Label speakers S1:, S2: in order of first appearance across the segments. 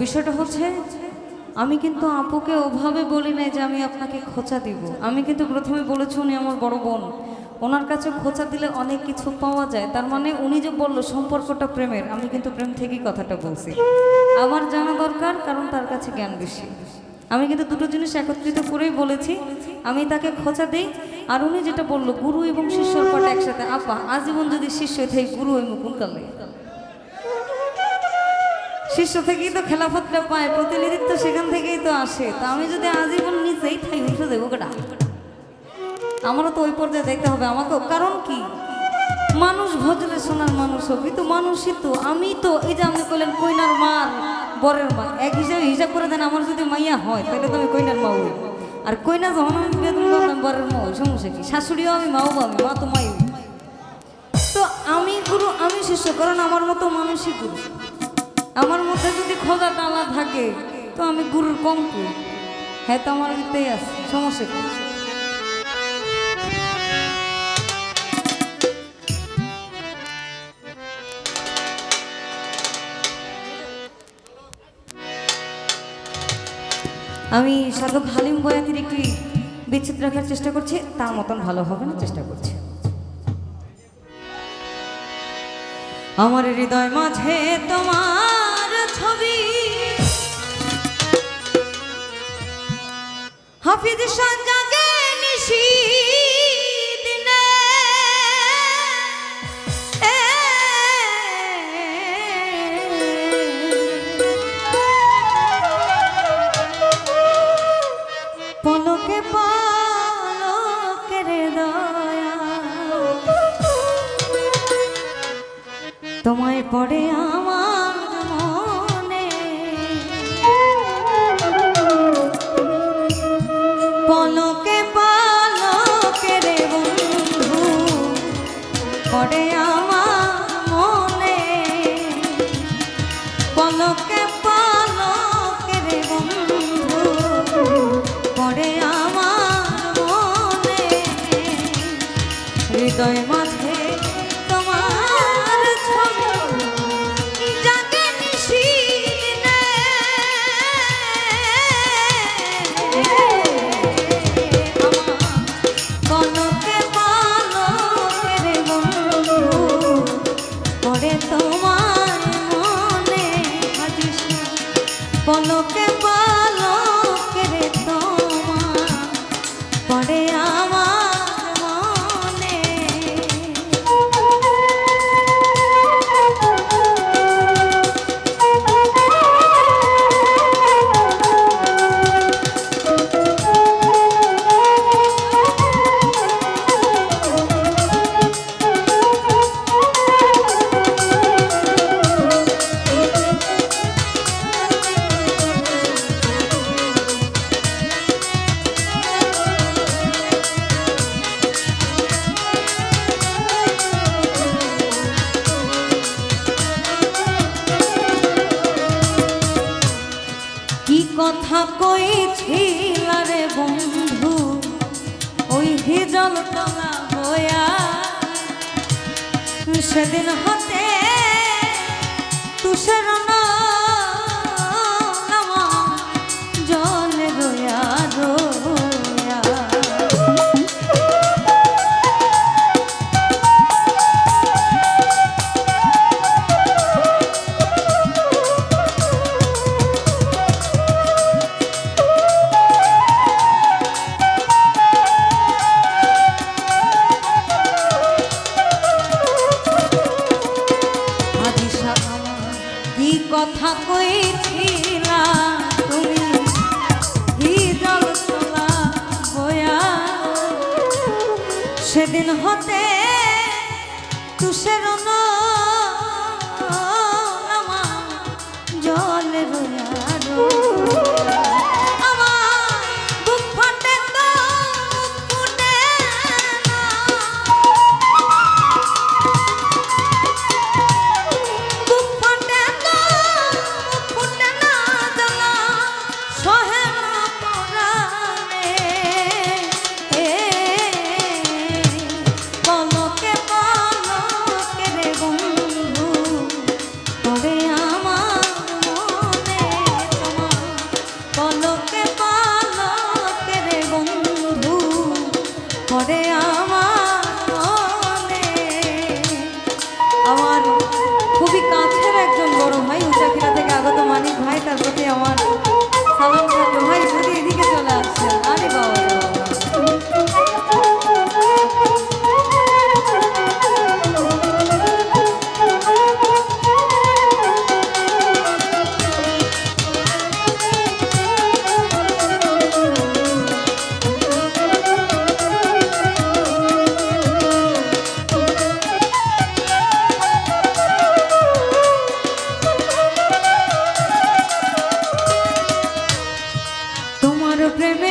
S1: বিষয়টা হচ্ছে, আমি কিন্তু আপুকে ওভাবে বলি নাই যে আমি আপনাকে খোঁচা দিব। আমি কিন্তু প্রথমে বলেছি উনি আমার বড় বোন। ওনার কাছে খোঁচা দিলে অনেক কিছু পাওয়া যায়। তার মানে উনি যে বলল, সম্পর্কটা প্রেমের। আমি কিন্তু প্রেম থেকেই কথাটা বলছি। আমার জানা দরকার, কারণ তার কাছে জ্ঞান বেশি। আমি কিন্তু দুটো জিনিস একত্রিত করেই বলেছি। আমি তাকে খোঁচা দিই, আর উনি যেটা বলল, গুরু এবং শিষ্যর পাটা একসাথে। আপা, আজীবন যদি শিষ্য থাই গুরু ওই মুকুল কালে? শিষ্য থেকেই তো খেলাফতটা পায়, প্রতিনিধিত্ব সেখান থেকেই তো আসে। তা আমি যদি আজীবন নিচেই থাই উঠে দেবো কেটা আমারও তো ওই পর্যায়ে দেখতে হবে। আমাকেও কারণ কি? মানুষ ভজলে শোনার মানুষ হবে তো মানুষই তো, আমি তো, এই যে আপনি কইলেন কইনার মা বরের মা, এক হিসাবে হিসাব করে দেন আমার যদি মাইয়া হয় তাহলে তো আমি কইনার মা হই। আর কইনা যখন আমি বরের মা হই, সমস্যা কি? শাশুড়িও আমি, মাও আমি, মা তো মাই তো আমি গুরু, আমি শিষ্য, কারণ আমার মতো মানুষই গুরু। আমার মধ্যে যদি খোদা টালা থাকে, তো আমি গুরুর কম করি হ্যাঁ তো আমার ভিতরেই আছে, সমস্যা আমি সাধক হালিম বয়াতির একটি বিচ্ছেদ রাখার চেষ্টা করছি, তার মতন ভালো হবে না চেষ্টা করছি। আমার হৃদয় মাঝে তোমার ছবি। হাফিজ সঞ্জাগে হিজল তলা হইয়া সেদিন হতে হতে তুষের তোমার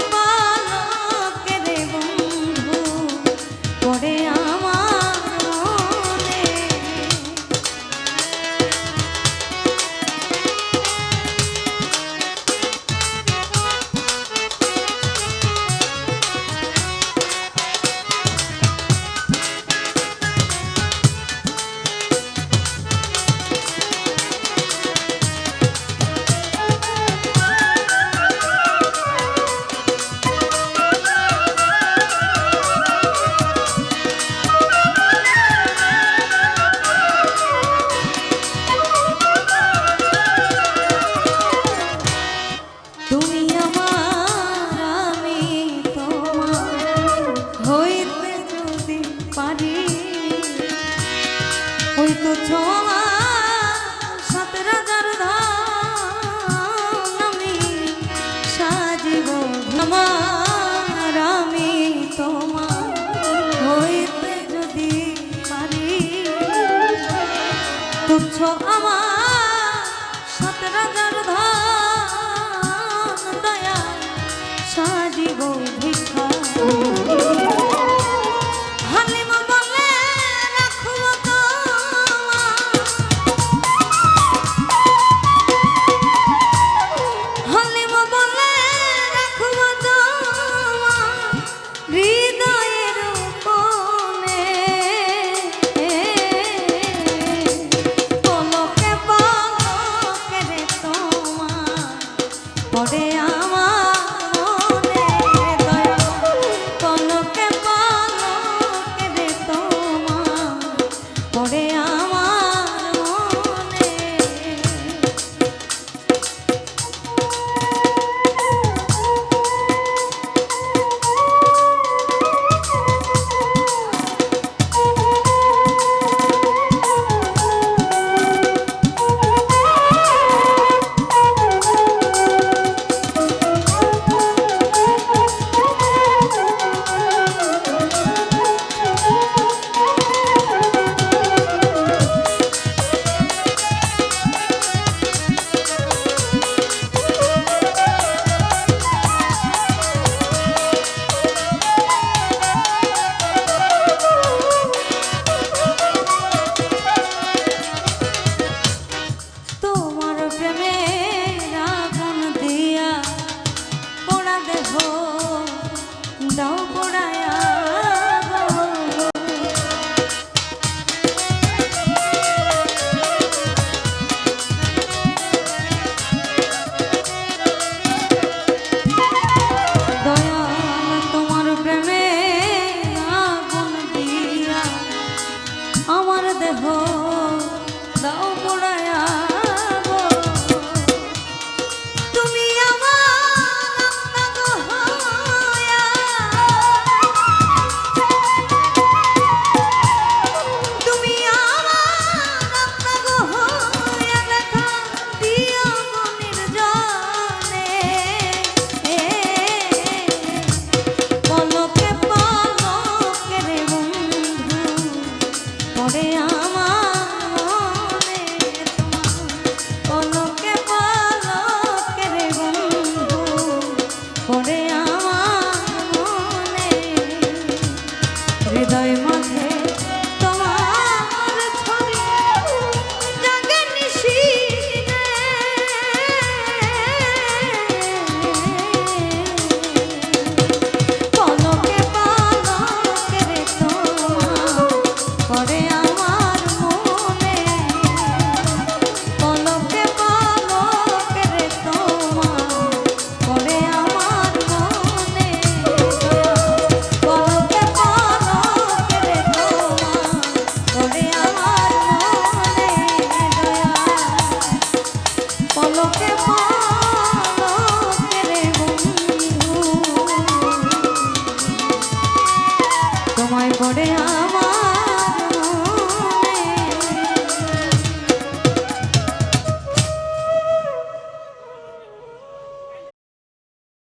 S1: পলকে আমার